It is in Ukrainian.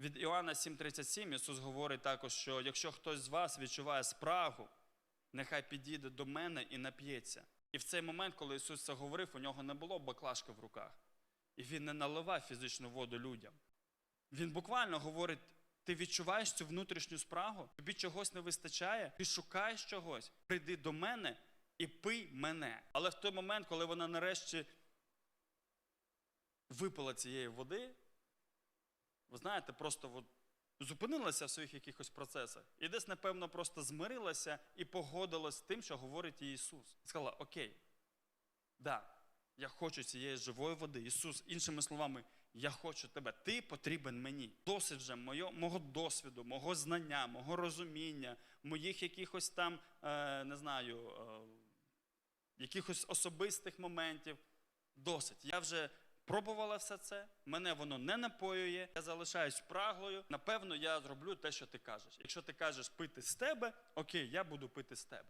Від Іоанна 7:37 Ісус говорить також, що якщо хтось з вас відчуває спрагу, нехай підійде до мене і нап'ється. І в цей момент, коли Ісус це говорив, у нього не було баклажки в руках. І він не наливав фізичну воду людям. Він буквально говорить: ти відчуваєш цю внутрішню спрагу, тобі чогось не вистачає, ти шукаєш чогось, прийди до мене і пий мене. Але в той момент, коли вона нарешті випила цієї води, ви знаєте, просто от зупинилася в своїх якихось процесах і десь, напевно, просто змирилася і погодилась з тим, що говорить Ісус. Сказала: Окей, да, я хочу цієї живої води. Ісус, іншими словами, я хочу тебе, ти потрібен мені. Досить вже моє, мого досвіду, мого знання, мого розуміння, моїх якихось там, е, не знаю, е, якихось особистих моментів. Досить. Я вже пробувала все це, мене воно не напоює, я залишаюсь праглою. Напевно, я зроблю те, що ти кажеш. Якщо ти кажеш пити з тебе, окей, я буду пити з тебе.